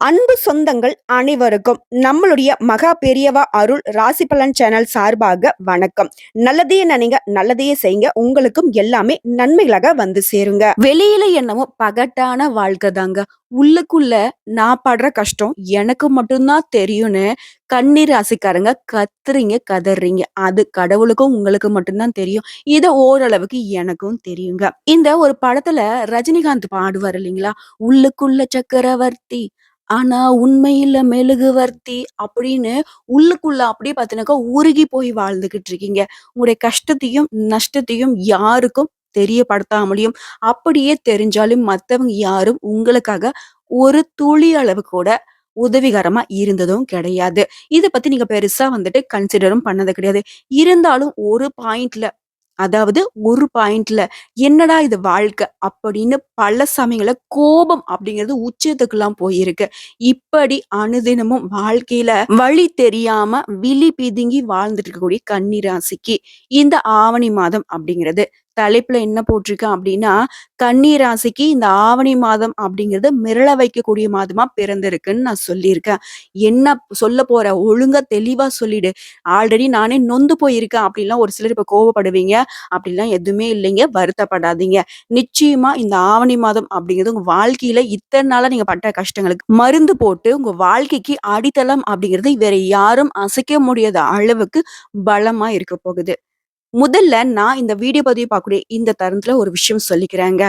அன்பு சொந்தங்கள் அனைவருக்கும் நம்மளுடைய மகா பெரியவா அருள் ராசி பலன் சேனல் சார்பாக வணக்கம். நல்லதையே நினைங்க நல்லதையே செய்யுங்க. உங்களுக்கும் எல்லாமே நன்மைகளாக வந்து சேருங்க. வெளியில என்னமோ பகட்டான வாழ்க்கை தாங்க. உள்ளுக்குள்ள நான் படுற கஷ்டம் எனக்கு மட்டும்தான் தெரியும்னு கண்ணீர் ராசிக்காரங்க கத்துறீங்க கதறீங்க. அது கடவுளுக்கும் உங்களுக்கு மட்டும்தான் தெரியும். இதை ஓரளவுக்கு எனக்கும் தெரியுங்க. இந்த ஒரு படத்துல ரஜினிகாந்த் பாடுவார் இல்லைங்களா? உள்ளுக்குள்ள சக்கரவர்த்தி ஆனா உண்மையில மெழுகுவர்த்தி அப்படின்னு உள்ளுக்குள்ள அப்படியே பார்த்தீங்கன்னாக்கா உருகி போய் வாழ்ந்துகிட்டு இருக்கீங்க. உங்களுடைய கஷ்டத்தையும், நஷ்டத்தையும் யாருக்கும் தெரியப்படுத்தாமலையும் அப்படியே தெரிஞ்சாலும் மற்றவங்க யாரும் உங்களுக்காக ஒரு துளி அளவு கூட உதவிகரமா இருந்ததும் கிடையாது. இதை பத்தி நீங்க பெருசா வந்துட்டு கன்சிடரும் பண்ணது கிடையாது. இருந்தாலும் ஒரு பாயிண்ட்ல அதாவது ஒரு பாயிண்ட்ல என்னடா இது வாழ்க்கை அப்படின்னு பல சமயங்களில் கோபம் அப்படிங்கிறது உச்சத்துக்குலாம் போயிருக்கு. இப்படி அனுதினமும் வாழ்க்கையில வழி தெரியாம விழி பிதுங்கி வாழ்ந்துட்டு இருக்கக்கூடிய கன்னிராசிக்கு இந்த ஆவணி மாதம் அப்படிங்கிறது தலைப்புல என்ன போட்டிருக்கேன் அப்படின்னா, கன்னி ராசிக்கு இந்த ஆவணி மாதம் அப்படிங்கிறது மிரள வைக்கக்கூடிய மாதமா பிறந்திருக்குன்னு நான் சொல்லியிருக்கேன். என்ன சொல்ல போற? ஒழுங்கா தெளிவா சொல்லிடு. ஆல்ரெடி நானே நொந்து போயிருக்கேன் அப்படின்லாம் ஒரு சிலர் இப்ப கோவப்படுவீங்க. அப்படிலாம் எதுவுமே இல்லைங்க. வருத்தப்படாதீங்க. நிச்சயமா இந்த ஆவணி மாதம் அப்படிங்கிறது உங்க வாழ்க்கையில இத்தனை நாளா நீங்க பட்ட கஷ்டங்களுக்கு மருந்து போட்டு உங்க வாழ்க்கைக்கு அடித்தளம் அப்படிங்கிறது வேற யாரும் அசைக்க முடியாத அளவுக்கு பலமா இருக்க போகுது. முதல்ல நான் இந்த வீடியோ பதிவு பார்க்கக்கூடிய இந்த தருணத்துல ஒரு விஷயம் சொல்லிக்கிறேங்க.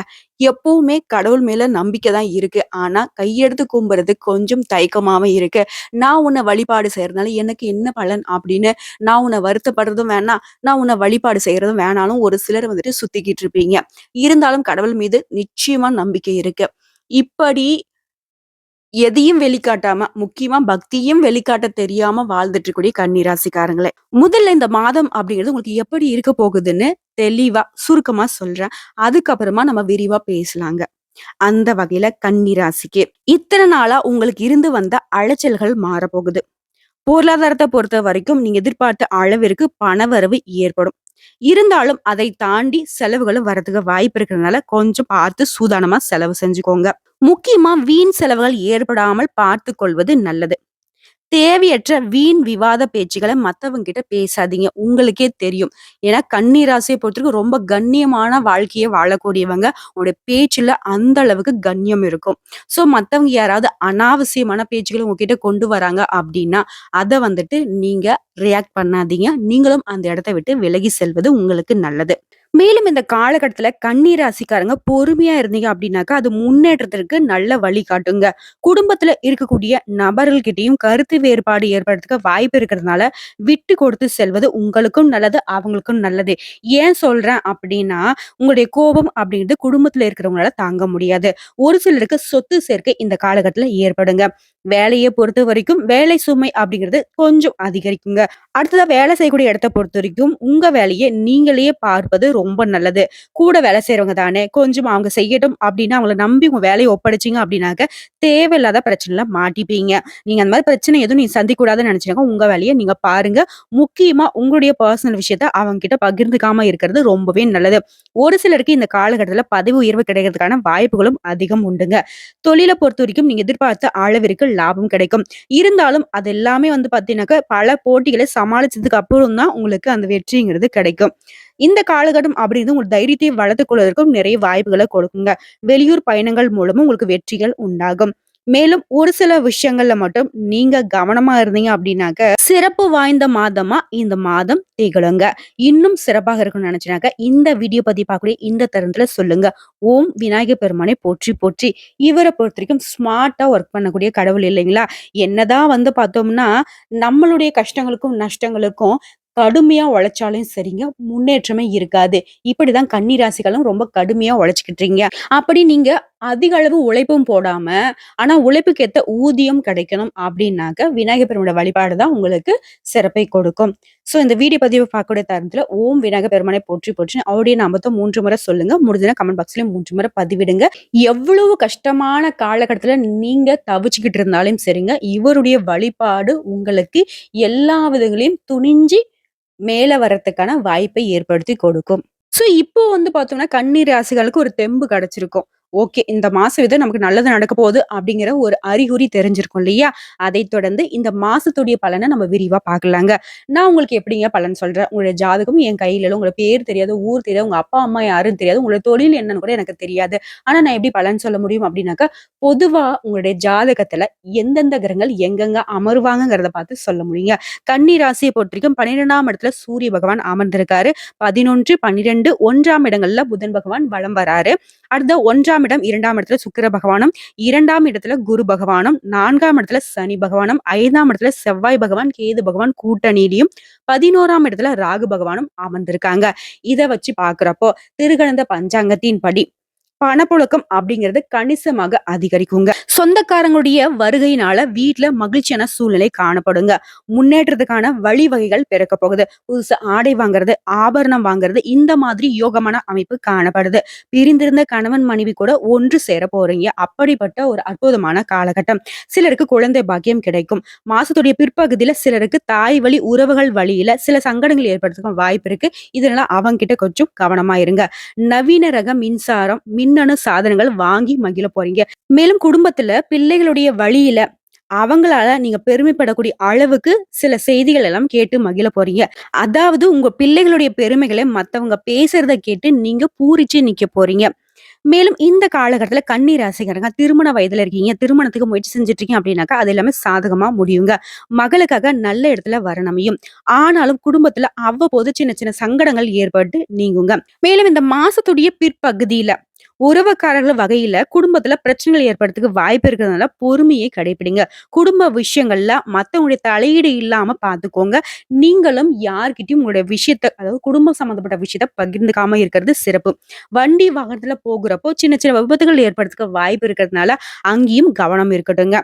எப்பவுமே கடவுள் மேல நம்பிக்கை தான் இருக்கு. ஆனா கையெடுத்து கும்புறது கொஞ்சம் தயக்கமாவே இருக்கு. நான் உன்னை வழிபாடு செய்யறதுனால எனக்கு என்ன பலன் அப்படின்னு நான் உன்ன வருத்தப்படுறதும் வேணாம், நான் உன்னை வழிபாடு செய்யறதும் வேணாலும் ஒரு சிலர் வந்துட்டு சுத்திக்கிட்டு இருப்பீங்க. இருந்தாலும் கடவுள் மீது நிச்சயமா நம்பிக்கை இருக்கு. இப்படி எதையும் வெளிக்காட்டாம, முக்கியமா பக்தியும் வெளிக்காட்ட தெரியாம வாழ்ந்துட்டு இருக்கக்கூடிய கண்ணீராசிக்காரங்களே முதல்ல இந்த மாதம் அப்படிங்கிறது உங்களுக்கு எப்படி இருக்க போகுதுன்னு தெளிவா, சுருக்கமா சொல்றேன். அதுக்கப்புறமா நம்ம விரிவா பேசலாங்க. அந்த வகையில கன்னி இத்தனை நாளா உங்களுக்கு இருந்து வந்த அலைச்சல்கள் மாறப்போகுது. பொருளாதாரத்தை பொறுத்த வரைக்கும் நீங்க எதிர்பார்த்த அளவிற்கு பணவரவு ஏற்படும். இருந்தாலும் அதை தாண்டி செலவுகளும் வரதுக்கு வாய்ப்பு இருக்கிறதுனால கொஞ்சம் பார்த்து சூதானமா செலவு செஞ்சுக்கோங்க. முக்கியமா வீண் செலவுகள் ஏற்படாமல் பார்த்து கொள்வது நல்லது. தேவையற்ற வீண் விவாத பேச்சுக்களை மற்றவங்க கிட்ட பேசாதீங்க. உங்களுக்கே தெரியும். ஏன்னா கன்னி பொறுத்தவரைக்கும் ரொம்ப கண்ணியமான வாழ்க்கையை வாழக்கூடியவங்க. உங்களுடைய பேச்சுல அந்த அளவுக்கு கண்ணியம் இருக்கும். ஸோ மற்றவங்க யாராவது அனாவசியமான பேச்சுகளை உங்ககிட்ட கொண்டு வராங்க அப்படின்னா, அதை வந்துட்டு நீங்க ரியாக்ட் பண்ணாதீங்க. நீங்களும் அந்த இடத்த விட்டு விலகி செல்வது உங்களுக்கு நல்லது. மேலும் இந்த காலகட்டத்துல கன்னி ராசிக்காரங்க பொறுமையா இருந்தீங்க அப்படின்னாக்கா, அது முன்னேற்றத்திற்கு நல்ல வழி காட்டுங்க குடும்பத்துல இருக்கக்கூடிய நபர்கள்கிட்டையும் கருத்து வேறுபாடு ஏற்படுறதுக்கு வாய்ப்பு இருக்கிறதுனால, விட்டு கொடுத்து செல்வது உங்களுக்கும் நல்லது, அவங்களுக்கும் நல்லது. ஏன் சொல்றேன் அப்படின்னா, உங்களுடைய கோபம் அப்படிங்கிறது குடும்பத்துல இருக்கிறவங்களால தாங்க முடியாது. ஒரு சிலருக்கு சொத்து சேர்க்கை இந்த காலகட்டத்துல ஏற்படுங்க. வேலையை பொறுத்த வரைக்கும் வேலை சுமை அப்படிங்கிறது கொஞ்சம் அதிகரிக்குங்க. அடுத்ததா வேலை செய்யக்கூடிய இடத்த பொறுத்தவரைக்கும், உங்க வேலையை நீங்களே பார்ப்பது ரொம்ப நல்லது. கூட வேலை செய்யறவங்க தானே, கொஞ்சம் அவங்க செய்யட்டும் அப்படின்னு அவங்கள நம்பி உங்க வேலையை ஒப்படைச்சீங்க அப்படின்னாக்க, தேவையில்லாத பிரச்சனைல மாட்டிப்பீங்க. நீங்க அந்த மாதிரி பிரச்சனை எதுவும் நீங்க சந்திக்கூடாதுன்னு நினைச்சாங்க உங்க வேலையை நீங்க பாருங்க. முக்கியமா உங்களுடைய பர்சனல் விஷயத்த அவங்க கிட்ட பகிர்ந்துக்காம இருக்கிறது ரொம்பவே நல்லது. ஒரு சிலருக்கு இந்த காலகட்டத்தில் பதவி உயர்வு கிடைக்கிறதுக்கான வாய்ப்புகளும் அதிகம் உண்டுங்க. தொழிலை பொறுத்த வரைக்கும் நீங்க எதிர்பார்த்த அளவிற்கு லாபம் கிடைக்கும். இருந்தாலும் அது எல்லாமே வந்து பார்த்தீங்கன்னாக்கா, பல போட்டிகளை சமாளிச்சதுக்கு அப்புறம் தான் உங்களுக்கு அந்த வெற்றிங்கிறது கிடைக்கும். இந்த காலகட்டம் அப்படிங்கிறது உங்களுக்கு தைரியத்தை வளர்த்துக் கொள்வதற்கும் நிறைய வாய்ப்புகளை கொடுக்குங்க. வெளியூர் பயணங்கள் மூலமும் உங்களுக்கு வெற்றிகள் உண்டாகும். மேலும் ஒரு சில விஷயங்கள்ல மட்டும் நீங்க கவனமா இருந்தீங்க அப்படின்னாக்க, சிறப்பு வாய்ந்த மாதமா இந்த மாதம் திகழுங்க. இன்னும் சிறப்பாக இருக்கணும்னு நினைச்சீங்கனாக்க, இந்த வீடியோ பதிவு பார்க்கக்கூடிய இந்த தருணத்துல சொல்லுங்க. ஓம் விநாயகர் பெருமானை போற்றி போற்றி. இவரை பொறுத்த வரைக்கும் ஸ்மார்ட்டா ஒர்க் பண்ணக்கூடிய கடவுள் இல்லைங்களா? என்னதான் வந்து பார்த்தோம்னா, நம்மளுடைய கஷ்டங்களுக்கும், நஷ்டங்களுக்கும் கடுமையா உழைச்சாலும் சரிங்க, முன்னேற்றமே இருக்காது. இப்படிதான் கன்னி ராசிகளும் ரொம்ப கடுமையா உழைச்சிக்கிட்டீங்க இருக்கீங்க. அப்படி நீங்க அதிக அளவு உழைப்பும் போடாம, ஆனா உழைப்புக்கு ஏத்த ஊதியம் கிடைக்கணும் அப்படின்னாக்க, விநாயகர் பெருமானோட வழிபாடு தான் உங்களுக்கு சிறப்பை கொடுக்கும். ஸோ இந்த வீடியோ பதிவு பார்க்கக்கூடிய தருணத்துல, ஓம் விநாயகர் பெருமானை போற்றி போற்றி அவருடைய நாமத்தை மூன்று முறை சொல்லுங்க. முடிஞ்சதுன்னா கமெண்ட் பாக்ஸ்லயும் மூன்று முறை பதிவிடுங்க. எவ்வளவு கஷ்டமான காலகட்டத்துல நீங்க தவிச்சுக்கிட்டு இருந்தாலும் சரிங்க, இவருடைய வழிபாடு உங்களுக்கு எல்லா விதங்களையும் துணிஞ்சு மேல வர்றதுக்கான வாய்ப்பை ஏற்படுத்தி கொடுக்கும். ஸோ இப்போ வந்து பார்த்தோம்னா, கன்னி ராசிகளுக்கு ஒரு தெம்பு கிடைச்சிருக்கும். ஓகே இந்த மாசம் இது நமக்கு நல்லது நடக்க போகுது அப்படிங்கிற ஒரு அறிகுறி தெரிஞ்சிருக்கும் இல்லையா? அதைத் தொடர்ந்து இந்த மாசத்துடைய பலனை நம்ம விரிவா பார்க்கலாங்க. நான் உங்களுக்கு எப்படிங்க பலன் சொல்றேன். உங்களுடைய ஜாதகம் என் கையில உங்களோட பேர் தெரியாது, ஊர் தெரியாது, உங்க அப்பா, அம்மா யாருன்னு தெரியாது. உங்களோட தொழில் என்னன்னு கூட எனக்கு தெரியாது. ஆனா நான் எப்படி பலன் சொல்ல முடியும் அப்படின்னாக்கா, பொதுவா உங்களுடைய ஜாதகத்துல எந்தெந்த கிரகங்கள் எங்கெங்க அமருவாங்கங்கிறத பார்த்து சொல்ல முடியுங்க. கன்னி ராசியை பொறுத்தவரைக்கும் 12ஆம் இடத்துல சூரிய பகவான் அமர்ந்திருக்காரு. 11, 12, 1ஆம் இடங்கள்ல புதன் பகவான் வலம் வராரு. அடுத்த ஒன்றாம் 1ஆம் இடம், இரண்டாம் இடத்துல சுக்கிர பகவானும், இரண்டாம் இடத்துல குரு பகவானும், நான்காம் இடத்துல சனி பகவானும், ஐந்தாம் இடத்துல செவ்வாய் பகவான், கேது பகவான் கூட்டணியிலயும், 11ஆம் இடத்துல ராகு பகவானும் அமர்ந்திருக்காங்க. இத வச்சு பாக்குறப்போ திருகணந்த பஞ்சாங்கத்தின்படி பணப்புழக்கம் அப்படிங்கிறது கணிசமாக அதிகரிக்குங்க. சொந்தக்காரங்களுடைய வருகையினால வீட்ல மகிழ்ச்சியான சூழ்நிலை காணப்படுங்க. முன்னேற்றத்துக்கான வழிவகைகள் பிறக்க போகுது. புதுசா ஆடை வாங்குறது, ஆபரணம் வாங்குறது இந்த மாதிரி யோகமான அமைப்பு காணப்படுது. பிரிந்திருந்த கணவன், மனைவி கூட ஒன்று சேர போறீங்க. அப்படிப்பட்ட ஒரு அற்புதமான காலகட்டம். சிலருக்கு குழந்தை பாக்கியம் கிடைக்கும். மாசத்துடைய பிற்பகுதியில சிலருக்கு தாய் வழி உறவுகள் வழியில சில சங்கடங்கள் ஏற்படுறதுக்கு வாய்ப்பு இருக்கு. இதனால அவங்கிட்ட கொஞ்சம் கவனமா இருங்க. நவீன ரக மின்சாரம், மின்னணு சாதனங்கள் வாங்கி மகிழ போறீங்க. மேலும் குடும்பத்தை பிள்ளைகளுடைய வழியில அவங்களால நீங்க பெருமைப்படக்கூடிய அளவுக்கு சில செய்திகள் எல்லாம் கேட்டு மகிழ போறீங்க. அதாவது உங்க பிள்ளைகளுடைய பெருமைகளை மத்தவங்க பேசுறத கேட்டு நீங்க பூரிச்சு நிக்க போறீங்க. மேலும் இந்த காலகட்டத்துல கண்ணீர் ராசிக்காரங்க திருமண வயதுல இருக்கீங்க. திருமணத்துக்கு முயற்சி செஞ்சுட்டு இருக்கீங்க அப்படின்னாக்கா, அது எல்லாமே சாதகமா முடியுங்க. மகளுக்காக நல்ல இடத்துல வரணமையும் அமையும். ஆனாலும் குடும்பத்துல அவ்வப்போது சின்ன சின்ன சங்கடங்கள் ஏற்பட்டு நீங்குங்க. மேலும் இந்த மாசத்துடைய பிற்பகுதியில உறவுக்காரர்கள் வகையில குடும்பத்துல பிரச்சனைகள் ஏற்படுறதுக்கு வாய்ப்பு இருக்கிறதுனால பொறுமையை கடைபிடிங்க. குடும்ப விஷயங்கள்ல மத்தவங்களுடைய தலையீடு இல்லாம பார்த்துக்கோங்க. நீங்களும் யார்கிட்டயும் உங்களுடைய விஷயத்த அதாவது குடும்பம் சம்மந்தப்பட்ட விஷயத்த பகிர்ந்துக்காம இருக்கிறது சிறப்பு. வண்டி வாகனத்துல போகிறப்போ சின்ன சின்ன விபத்துகள் ஏற்படுறதுக்கு வாய்ப்பு இருக்கிறதுனால அங்கேயும் கவனம் இருக்கட்டுங்க.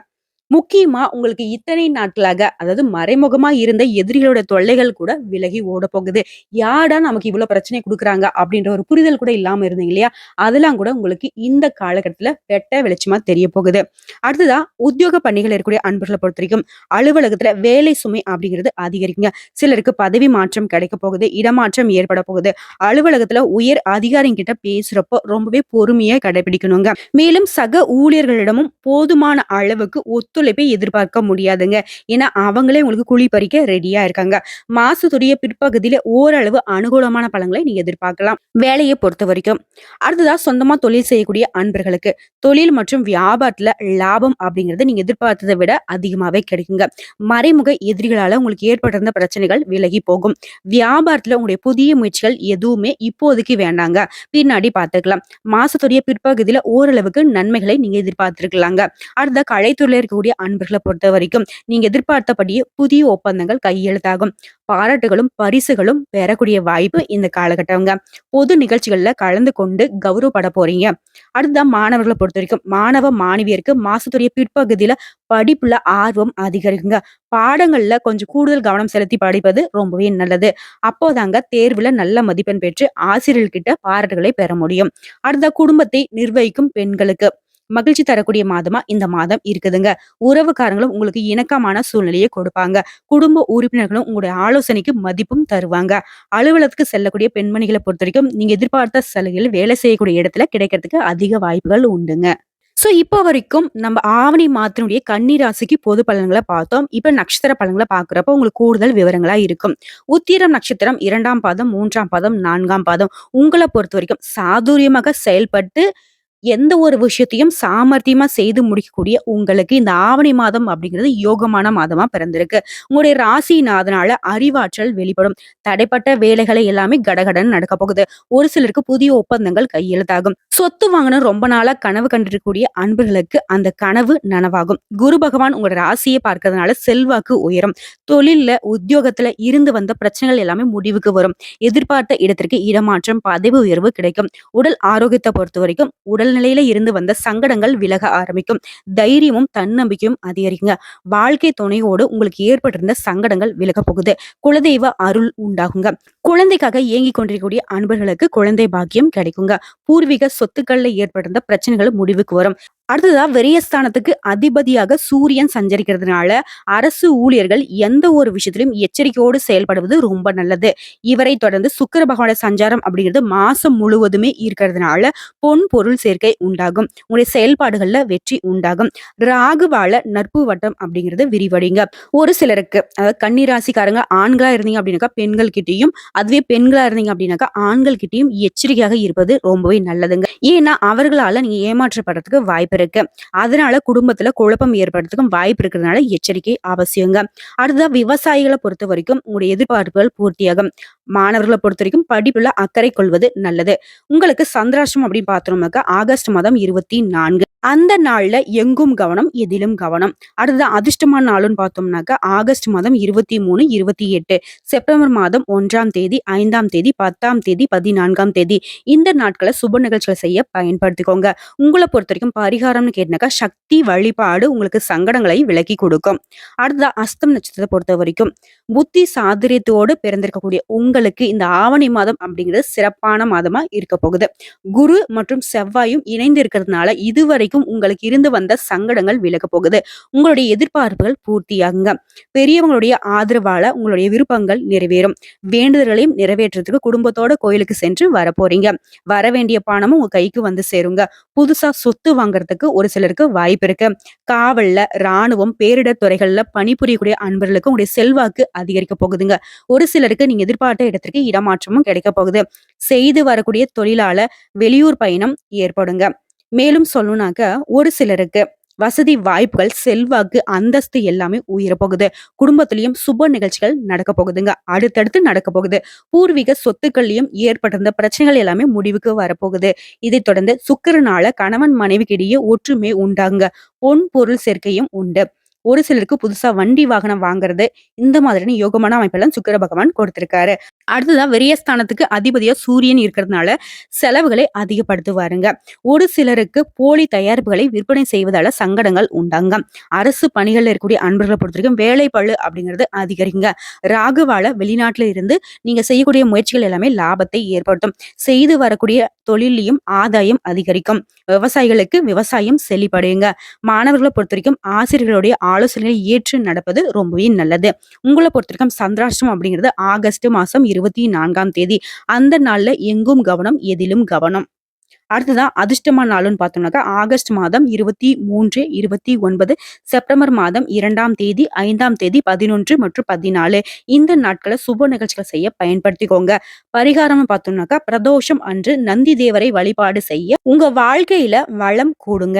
முக்கியமா உங்களுக்கு இத்தனை நாட்களாக அதாவது மறைமுகமா இருந்த எதிரிகளோட தொல்லைகள் கூட விலகி ஓடப்போகுது. யார்டா நமக்கு இவ்வளோ பிரச்சனை கொடுக்குறாங்க அப்படின்ற ஒரு புரிதல் கூட இல்லாம இருந்தீங்க இல்லையா? அதெல்லாம் கூட உங்களுக்கு இந்த காலகட்டத்துல வெட்ட வெளிச்சமா தெரிய போகுது. அடுத்ததா உத்தியோக பணிகள் இருக்கக்கூடிய பொறுத்த வரைக்கும் அலுவலகத்துல வேலை சுமை அப்படிங்கிறது அதிகரிக்குங்க. சிலருக்கு பதவி மாற்றம் கிடைக்க போகுது. இடமாற்றம் ஏற்பட போகுது. அலுவலகத்துல உயர் அதிகாரிங்கிட்ட பேசுறப்போ ரொம்பவே பொறுமையா கடைபிடிக்கணுங்க. மேலும் சக ஊழியர்களிடமும் போதுமான அளவுக்கு ஒத்து ஒத்துழைப்பை எதிர்பார்க்க முடியாதுங்க. ஏன்னா அவங்களே உங்களுக்கு குழி பறிக்க ரெடியா இருக்காங்க. மாசத்துடைய பிற்பகுதியில ஓரளவு அனுகூலமான பலன்களை நீங்க எதிர்பார்க்கலாம். வேலையை பொறுத்த வரைக்கும் அடுத்ததா சொந்தமா தொழில் செய்யக்கூடிய அன்பர்களுக்கு தொழில் மற்றும் வியாபாரத்துல லாபம் அப்படிங்கிறது நீங்க எதிர்பார்த்ததை விட அதிகமாவே கிடைக்குங்க. மறைமுக எதிரிகளால உங்களுக்கு ஏற்பட்டிருந்த பிரச்சனைகள் விலகி போகும். வியாபாரத்துல உங்களுடைய புதிய முயற்சிகள் எதுவுமே இப்போதைக்கு வேண்டாங்க. பின்னாடி பார்த்துக்கலாம். மாசத்துடைய பிற்பகுதியில ஓரளவுக்கு நன்மைகளை நீங்க எதிர்பார்த்திருக்கலாங்க. அடுத்த கலைத்துறையில இருக்கக்கூடிய அன்பர்களை பொறுத்த வரைக்கும் நீங்க எதிர்பார்த்தபடியே புதிய ஒப்பந்தங்கள் கையெழுத்தாகும். பாராட்டுகளும், பரிசுகளும் பெறக்கூடிய வாய்ப்பு இந்த காலகட்டங்க பொது நிகழ்ச்சிகள்ல கலந்து கொண்டு கௌரவப்பட போறீங்க. அடுத்த மாணவர்களை பொறுத்த வரைக்கும் மாணவ, மாணவியருக்கு மாசத்துடைய பிற்பகுதியில படிப்புல ஆர்வம் அதிகரிக்குங்க. பாடங்கள்ல கொஞ்சம் கூடுதல் கவனம் செலுத்தி படிப்பது ரொம்பவே நல்லது. அப்போதாங்க தேர்வுல நல்ல மதிப்பெண் பெற்று ஆசிரியர்கிட்ட பாராட்டுகளை பெற முடியும். அடுத்த குடும்பத்தை நிர்வகிக்கும் பெண்களுக்கு மகிழ்ச்சி தரக்கூடிய மாதமா இந்த மாதம் இருக்குதுங்க. உறவுக்காரங்களும் உங்களுக்கு இணக்கமான சூழ்நிலையை கொடுப்பாங்க. குடும்ப உறுப்பினர்களும் உங்களுடைய ஆலோசனைக்கு மதிப்பும் தருவாங்க. அலுவலகத்துக்கு செல்லக்கூடிய பெண்மணிகளை பொறுத்த வரைக்கும் நீங்க எதிர்பார்த்த சலுகையில் வேலை செய்யக்கூடிய இடத்துல கிடைக்கிறதுக்கு அதிக வாய்ப்புகள் உண்டுங்க. ஸோ இப்போ வரைக்கும் நம்ம ஆவணி மாதத்தினுடைய கன்னி ராசிக்கு பொது பலன்களை பார்த்தோம். இப்ப நட்சத்திர பலன்களை பார்க்கிறப்போ உங்களுக்கு கூடுதல் விவரங்களா இருக்கும். உத்திரம் நட்சத்திரம் இரண்டாம் பாதம், மூன்றாம் பாதம், நான்காம் பாதம் உங்களை பொறுத்த வரைக்கும் சாதுரியமாக செயல்பட்டு எந்த ஒரு விஷயத்தையும் சாமர்த்தியமா செய்து முடிக்கக்கூடிய உங்களுக்கு இந்த ஆவணி மாதம் அப்படிங்கிறது யோகமான மாதமா பிறந்திருக்கு. உங்களுடைய ராசிநாதனால அறிவாற்றல் வெளிப்படும். தடைப்பட்ட வேலைகளை எல்லாமே கடகடன் நடக்கப் போகுது. ஒரு சிலருக்கு புதிய ஒப்பந்தங்கள் கையெழுத்தாகும். சொத்து வாங்கணும் ரொம்ப நாளா கனவு கண்டிருக்கக்கூடிய அன்பர்களுக்கு அந்த கனவு நனவாகும். குரு பகவான் உங்களோட ராசியை பார்க்கறதுனால செல்வாக்கு உயரும். தொழில்ல, உத்தியோகத்துல இருந்து வந்த பிரச்சனைகள் எல்லாமே முடிவுக்கு வரும். எதிர்பார்த்த இடத்திற்கு இடமாற்றம், பதவி உயர்வு கிடைக்கும். உடல் ஆரோக்கியத்தை பொறுத்த வரைக்கும் உடல் பொறுத்தவரைக்கும் இருந்து வந்த சங்கடங்கள் விலக ஆரம்பிக்கும். தைரியமும், தன்னம்பிக்கையும் அதிகரிக்குங்க. வாழ்க்கை துணையோடு உங்களுக்கு ஏற்பட்டிருந்த சங்கடங்கள் விலக போகுது. குலதெய்வ அருள் உண்டாகுங்க. குழந்தைக்காக இயங்கிக் கொண்டிருக்கக்கூடிய அன்பர்களுக்கு குழந்தை பாக்கியம் கிடைக்குங்க. பூர்வீக சொத்துக்கள்ல ஏற்பட்டிருந்த பிரச்சனைகள் முடிவுக்கு வரும். அடுத்ததா விரயஸ்தானத்துக்கு அதிபதியாக சூரியன் சஞ்சரிக்கிறதுனால அரசு ஊழியர்கள் எந்த ஒரு விஷயத்திலும் எச்சரிக்கையோடு செயல்படுவது ரொம்ப நல்லது. இவரை தொடர்ந்து சுக்கிர பகவான சஞ்சாரம் அப்படிங்கிறது மாசம் முழுவதுமே இருக்கிறதுனால பொன் பொருள் சேர்க்கை உண்டாகும். உங்களுடைய செயல்பாடுகள்ல வெற்றி உண்டாகும். ராகுவால நட்பு வட்டம் அப்படிங்கிறது விரிவடைங்க. ஒரு சிலருக்கு அதாவது கன்னிராசிக்காரங்க ஆண்களா இருந்தீங்க அப்படின்னாக்கா பெண்கள் கிட்டயும் அதுவே பெண்களா இருந்தீங்க அப்படின்னாக்கா ஆண்கள் கிட்டயும் எச்சரிக்கையாக இருப்பது ரொம்பவே நல்லதுங்க. ஏன்னா அவர்களால நீங்க ஏமாற்றப்படுறதுக்கு வாய்ப்பு இருக்கு அதனால குடும்பத்துல குழப்பம் ஏற்படுறதுக்கும் வாய்ப்பு இருக்கிறதுனால எச்சரிக்கை அவசியங்க. அடுத்ததா விவசாயிகளை பொறுத்த வரைக்கும் உங்களுடைய எதிர்பார்ப்புகள் பூர்த்தியாகும். மாணவர்களை பொறுத்த வரைக்கும் படிப்புல அக்கறை கொள்வது நல்லது. உங்களுக்கு சந்திராஷ்டம் அப்படின்னு பார்த்தோம்னாக்கா ஆகஸ்ட் மாதம் இருபத்தி நான்கு. அந்த நாள்ல எங்கும் கவனம் எதிலும் கவனம். அடுத்தது அதிர்ஷ்டமான நாளுன்னு பார்த்தோம்னாக்கா ஆகஸ்ட் மாதம் இருபத்தி மூணு இருபத்தி எட்டு. செப்டம்பர் மாதம் ஒன்றாம் தேதி ஐந்தாம் தேதி பத்தாம் தேதி பதினான்காம் தேதி. இந்த நாட்களை சுப நிகழ்ச்சிகளை செய்ய பயன்படுத்திக்கோங்க. உங்களை பொறுத்த வரைக்கும் பரிகாரம்னு கேட்டினாக்கா சக்தி வழிபாடு உங்களுக்கு சங்கடங்களை விலக்கி கொடுக்கும். அடுத்ததா அஸ்தம் நட்சத்திரத்தை பொறுத்த வரைக்கும் புத்தி சாதுரியத்தோடு பிறந்திருக்கக்கூடிய உங்களுக்கு இந்த ஆவணி மாதம் அப்படிங்கிறது சிறப்பான மாதமா இருக்க போகுது. குரு மற்றும் செவ்வாயும் இணைந்து இருக்கிறதுனால இதுவரைக்கும் உங்களுக்கு இருந்து வந்த சங்கடங்கள் விலக போகுது. உங்களுடைய எதிர்பார்ப்புகள் பூர்த்தியாகுங்க. பெரியவங்களுடைய ஆதரவால உங்களுடைய விருப்பங்கள் நிறைவேறும். வேண்டுதல்களையும் நிறைவேற்றுறதுக்கு குடும்பத்தோட கோயிலுக்கு சென்று வர போறீங்க வர வேண்டிய பணமும் உங்க கைக்கு வந்து சேருங்க. புதுசா சொத்து வாங்குறதுக்கு ஒரு சிலருக்கு வாய்ப்பு இருக்கு. காவல்ல ராணுவம் பேரிடர் துறைகள்ல பணிபுரியக்கூடிய அன்பர்களுக்கு உங்களுடைய செல்வாக்கு அதிகரிக்க போகுதுங்க. ஒரு சிலருக்கு நீங்க எதிர்பார்த்த இடத்திற்கு இடமாற்றமும் கிடைக்க போகுது. செய்து வரக்கூடிய தொழிலால வெளியூர் பயணம் ஏற்படுங்க. மேலும் சொல்லணும்னாக்க ஒரு சிலருக்கு வசதி வாய்ப்புகள் செல்வாக்கு அந்தஸ்து எல்லாமே உயர போகுது. குடும்பத்திலையும் சுப நிகழ்ச்சிகள் நடக்க போகுதுங்க. அடுத்தடுத்து நடக்க போகுது. பூர்வீக சொத்துக்கள்லயும் ஏற்பட்டிருந்த பிரச்சனைகள் எல்லாமே முடிவுக்கு வரப்போகுது இதைத் தொடர்ந்து சுக்கரனால கணவன் மனைவிக்கிடையே ஒற்றுமை உண்டாங்க. பொன் பொருள் சேர்க்கையும் உண்டு. ஒரு சிலருக்கு புதுசா வண்டி வாகனம் வாங்குறது இந்த மாதிரியான யோகமான அமைப்பெல்லாம் சுக்கர பகவான் கொடுத்திருக்காரு. அடுத்ததான் விரயஸ்தானத்துக்கு அதிபதியா சூரியன் இருக்கிறதுனால செலவுகளை அதிகப்படுத்துவாருங்க. ஒரு சிலருக்கு போலி தயாரிப்புகளை விற்பனை செய்வதால சங்கடங்கள் உண்டாங்க. அரசு பணிகள்ல இருக்கக்கூடிய அன்பர்களை பொறுத்த வரைக்கும் வேலை பழு அப்படிங்கிறது அதிகரிங்க ராகுவால வெளிநாட்டுல இருந்து நீங்க செய்யக்கூடிய முயற்சிகள் எல்லாமே லாபத்தை ஏற்படுத்தும். செய்து வரக்கூடிய தொழிலையும் ஆதாயம் அதிகரிக்கும். விவசாயிகளுக்கு விவசாயம் செழிப்படையுங்க. மாணவர்களை பொறுத்த வரைக்கும் ஆசிரியர்களுடைய ஆலோசனைகளை ஏற்று நடப்பது ரொம்பவே நல்லது. உங்களை பொறுத்த வரைக்கும் சந்திராஷ்டம் அப்படிங்கிறது ஆகஸ்ட் மாசம் இருபத்தி நான்காம் தேதி. அந்த நாள்ல எங்கும் கவனம் எதிலும் கவனம். அடுத்ததான் அதிர்ஷ்டமான நாளுன்னு பார்த்தோம்னாக்கா ஆகஸ்ட் மாதம் இருபத்தி மூன்று இருபத்தி ஒன்பது செப்டம்பர் மாதம் இரண்டாம் தேதி ஐந்தாம் தேதி பதினொன்று மற்றும் பதினாலு. இந்த நாட்களை சுப நிகழ்ச்சிகள் செய்ய பயன்படுத்திக்கோங்க. பரிகாரம் பார்த்தோம்னாக்கா பிரதோஷம் அன்று நந்தி தேவரை வழிபாடு செய்ய உங்க வாழ்க்கையில வளம் கூடுங்க.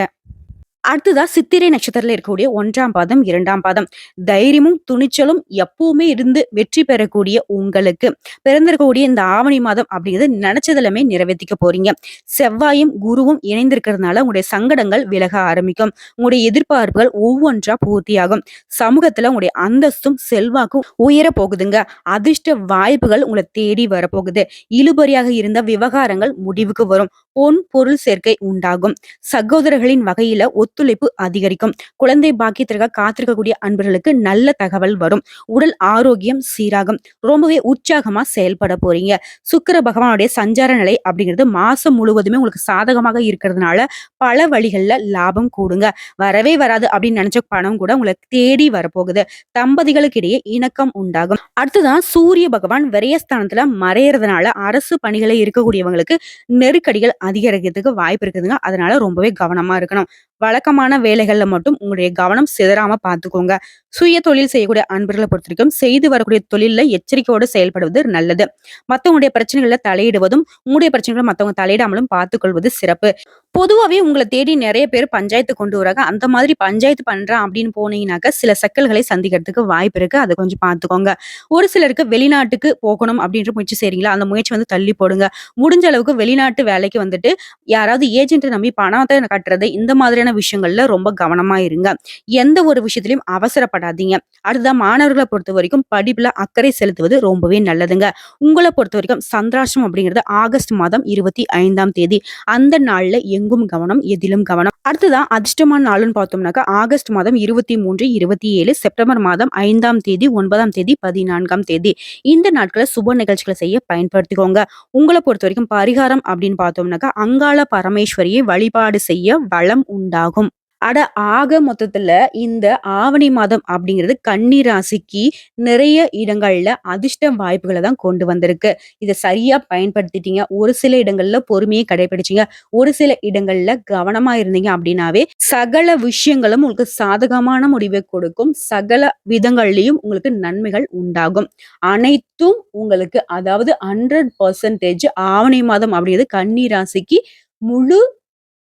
அடுத்ததா சித்திரை நட்சத்திரத்துல இருக்கக்கூடிய ஒன்றாம் பாதம் இரண்டாம் பாதம். தைரியமும் துணிச்சலும் எப்பவுமே இருந்து வெற்றி பெறக்கூடிய உங்களுக்கு பிறந்திருக்கக்கூடிய இந்த ஆவணி மாதம் அப்படிங்கிறது நினைச்சது எல்லாமே நிறைவேற்றிக்க போறீங்க. செவ்வாயும் குருவும் இணைந்திருக்கிறதுனால உங்களுடைய சங்கடங்கள் விலக ஆரம்பிக்கும். உங்களுடைய எதிர்பார்ப்புகள் ஒவ்வொன்றா பூர்த்தியாகும். சமூகத்துல உங்களுடைய அந்தஸ்தும் செல்வாக்கும் உயர போகுதுங்க. அதிர்ஷ்ட வாய்ப்புகள் உங்களை தேடி வரப்போகுது. இழுபறியாக இருந்த விவகாரங்கள் முடிவுக்கு வரும். பொன் பொருள் சேர்க்கை உண்டாகும். சகோதரர்களின் வகையில ஒத்துழைப்பு அதிகரிக்கும். குழந்தை பாக்கியத்திற்காக காத்திருக்கக்கூடிய அன்பர்களுக்கு நல்ல தகவல் வரும். உடல் ஆரோக்கியம் சீராகும். ரொம்பவே உற்சாகமா செயல்பட போறீங்க. சுக்கிர பகவானுடைய சஞ்சார நிலை அப்படிங்கிறது மாசம் முழுவதுமே உங்களுக்கு சாதகமாக இருக்கிறதுனால பல வழிகள்ல லாபம் கூடுங்க. வரவே வராது அப்படின்னு நினைச்ச பணம் கூட உங்களை தேடி வரப்போகுது. தம்பதிகளுக்கு இடையே இணக்கம் உண்டாகும். அடுத்ததான் சூரிய பகவான் விரயஸ்தானத்துல மறையறதுனால அரசு பணிகளை இருக்கக்கூடியவங்களுக்கு நெருக்கடிகள் அதிகரிக்கிறதுக்கு வாய்ப்பு இருக்குதுங்க. அதனால ரொம்பவே கவனமா இருக்கணும். வழக்கமான வேலைகள்ல மட்டும் உங்களுடைய கவனம் சிதறாம பார்த்துக்கோங்க சுய தொழில் செய்யக்கூடிய அன்பர்களை பொறுத்த வரைக்கும் செய்து வரக்கூடிய தொழில எச்சரிக்கையோடு செயல்படுவது நல்லது. மத்தவங்களுடைய பிரச்சனைகள்ல தலையிடுவதும் உங்களுடைய பிரச்சனைகளை மத்தவங்க தலையிடாமலும் பார்த்துக்கொள்வது சிறப்பு. பொதுவாவே உங்களை தேடி நிறைய பேர் பஞ்சாயத்து கொண்டு வராங்க. அந்த மாதிரி பஞ்சாயத்து பண்றேன் அப்படின்னு போனீங்கன்னாக்க சில சிக்கல்களை சந்திக்கிறதுக்கு வாய்ப்பு இருக்கு. அதை கொஞ்சம் பார்த்துக்கோங்க. ஒரு சிலருக்கு வெளிநாட்டுக்கு போகணும் அப்படின்ற முயற்சி செய்றீங்களா? அந்த முயற்சி வந்து தள்ளி போடுங்க. முடிஞ்ச அளவுக்கு வெளிநாட்டு வேலைக்கு வந்துட்டு யாராவது ஏஜென்ட்டை நம்பி பணத்தை கட்டுறது இந்த மாதிரியான விஷயங்கள்ல ரொம்ப கவனமா இருங்க. எந்த ஒரு விஷயத்திலையும் அவசரப்படாதீங்க அடுத்ததான் மாணவர்களை பொறுத்த வரைக்கும் படிப்புல அக்கறை செலுத்துவது ரொம்பவே நல்லதுங்க. உங்களை பொறுத்த வரைக்கும் சந்திராஷ்டம் அப்படிங்கிறது ஆகஸ்ட் மாதம் இருபத்தி ஐந்தாம் தேதி. அந்த நாள்ல எங்கும் கவனம் எதிலும் கவனம். அடுத்ததான் அதிர்ஷ்டமான நாளுன்னு பார்த்தோம்னாக்கா ஆகஸ்ட் மாதம் இருபத்தி மூன்று இருபத்தி ஏழு செப்டம்பர் மாதம் ஐந்தாம் தேதி ஒன்பதாம் தேதி பதினான்காம் தேதி. இந்த நாட்களை சுப நிகழ்ச்சிகளை செய்ய பயன்படுத்திக்கோங்க. உங்களை பொறுத்த வரைக்கும் பரிகாரம் அப்படின்னு பார்த்தோம்னாக்கா அங்காள பரமேஸ்வரியை வழிபாடு செய்ய வளம் உண்டாகும். அட ஆக மொத்தத்துல இந்த ஆவணி மாதம் அப்படிங்கிறது கன்னி ராசிக்கு நிறைய இடங்கள்ல அதிர்ஷ்ட வாய்ப்புகளை தான் கொண்டு வந்திருக்கு. இதை சரியா பயன்படுத்திட்டீங்க. ஒரு சில இடங்கள்ல பொறுமையை கடைபிடிச்சிங்க ஒரு சில இடங்கள்ல கவனமா இருந்தீங்க அப்படின்னாவே சகல விஷயங்களும் உங்களுக்கு சாதகமான முடிவை கொடுக்கும். சகல விதங்கள்லயும் உங்களுக்கு நன்மைகள் உண்டாகும். அனைத்தும் உங்களுக்கு அதாவது ஹண்ட்ரட் பர்சன்டேஜ் ஆவணி மாதம் அப்படிங்கிறது கன்னி ராசிக்கு முழு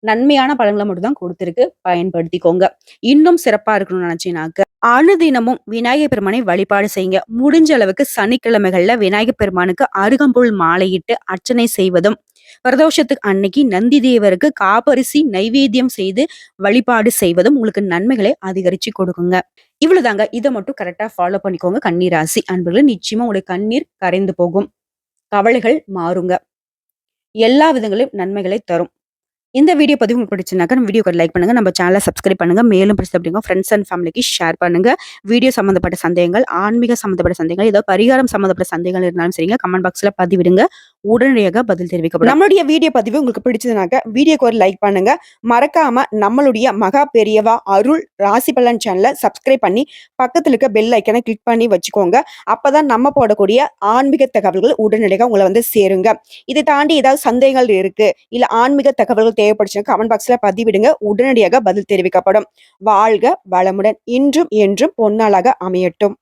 நன்மையான பழங்களை மட்டும் தான் கொடுத்துருக்கு. பயன்படுத்திக்கோங்க. இன்னும் சிறப்பா இருக்கணும்னு நினைச்சீங்கன்னாக்க அனுதினமும் விநாயகர் பெருமானை வழிபாடு செய்யுங்க. முடிஞ்ச அளவுக்கு சனிக்கிழமைகள்ல விநாயகர் பெருமானுக்கு அருகம்புல் மாலையிட்டு அர்ச்சனை செய்வதும் பிரதோஷத்துக்கு அன்னைக்கு நந்தி தேவருக்கு காப்பரிசி நைவேத்தியம் செய்து வழிபாடு செய்வதும் உங்களுக்கு நன்மைகளை அதிகரிச்சு கொடுக்குங்க. இவ்வளவுதாங்க. இதை மட்டும் கரெக்டா ஃபாலோ பண்ணிக்கோங்க. கண்ணீர் ராசி அன்பர்கள் நிச்சயமா உங்களுடைய கண்ணீர் கரைந்து போகும். கவலைகள் மாறுங்க. எல்லா விதங்களையும் நன்மைகளை தரும். இந்த வீடியோ பதிவு உங்களுக்கு பிடிச்சிருந்தாக்க நம்ம வீடியோக்கு லைக் பண்ணுங்க. நம்ம சேனலை சப்ஸ்கிரைப் பண்ணுங்கள் மேலும் பிடிச்சது அப்படிங்க ஃப்ரெண்ட்ஸ் அண்ட் ஃபேமிலிக்கு ஷேர் பண்ணுங்கள் வீடியோ சம்மந்தப்பட்ட சந்தேகங்கள் ஆன்மீக சம்மந்தப்பட்ட சந்தேகங்கள் ஏதோ பரிகாரம் சம்மந்தப்பட்ட சந்தேகங்கள் இருந்தாலும் சரிங்க கமெண்ட் பாக்ஸில் பதிவிடுங்க. உடனடியாக பதில் தெரிவிக்கப்படும். நம்மளுடைய வீடியோ பதிவு உங்களுக்கு பிடிச்சதுனாக்க வீடியோக்கு ஒரு லைக் பண்ணுங்க. மறக்காம நம்மளுடைய மகா பெரியவா அருள் ராசி பலன் சேனலை சப்ஸ்கிரைப் பண்ணி பக்கத்தில் இருக்க பெல் ஐக்கனை கிளிக் பண்ணி வச்சுக்கோங்க. அப்பதான் நம்ம போடக்கூடிய ஆன்மீக தகவல்கள் உடனடியாக உங்களை வந்து சேருங்க. இதை தாண்டி ஏதாவது சந்தேகங்கள் இருக்கு இல்ல ஆன்மீக தகவல்கள் தேவைப்படுச்சுன்னா கமெண்ட் பாக்ஸ்ல பதிவிடுங்க. உடனடியாக பதில் தெரிவிக்கப்படும். வாழ்க வளமுடன். இன்றும் என்றும் பொன்னாளாக அமையட்டும்.